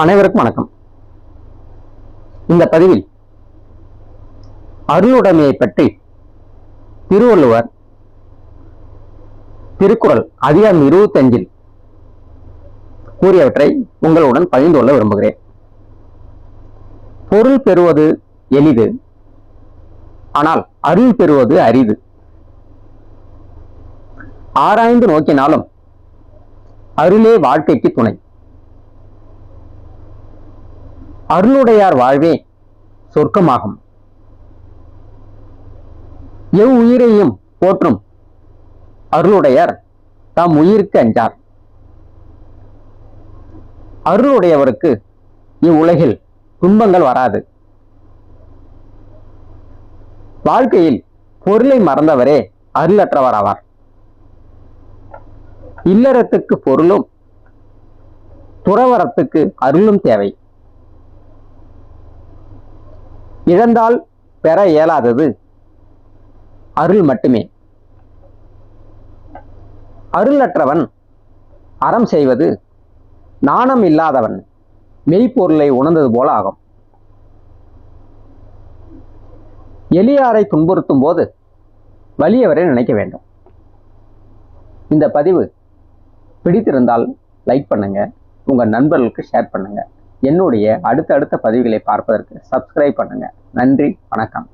அனைவருக்கும் வணக்கம். இந்த பதிவில் அருளுடைமையை பற்றி திருவள்ளுவர் திருக்குறள் அதிகாரம் இருபத்தஞ்சில் கூறியவற்றை உங்களுடன் பகிர்ந்து கொள்ள விரும்புகிறேன். பொருள் பெறுவது எளிது ஆனால் அருள் பெறுவது அரிது. ஆராய்ந்து நோக்கினாலும் அருளே வாழ்க்கைக்கு துணை. அருளுடையார் வாழ்வே சொர்க்கமாகும். எவ் உயிரையும் போற்றும் அருளுடையார் தாம் உயிருக்கு அஞ்சார். அருளுடையவருக்கு இவ்வுலகில் துன்பங்கள் வராது. வாழ்க்கையில் பொருளை மறந்தவரே அருளற்றவராவார். இல்லறத்துக்கு பொருளும் துறவரத்துக்கு அருளும் தேவை. இழந்தால் பெற இயலாதது. அருள் மட்டுமே. அருளற்றவன் அறம் செய்வது நாணம் இல்லாதவன் மெய்ப்பொருளை உணர்ந்தது போல ஆகும். எளியாரை துன்புறுத்தும் போது வலியவரை நினைக்க வேண்டும். இந்த பதிவு பிடித்திருந்தால் லைக் பண்ணுங்கள் உங்கள் நண்பர்களுக்கு ஷேர் பண்ணுங்கள் என்னுடைய அடுத்தடுத்த பதிவுகளை பார்ப்பதற்கு சப்ஸ்கிரைப் பண்ணுங்க. நன்றி வணக்கம்.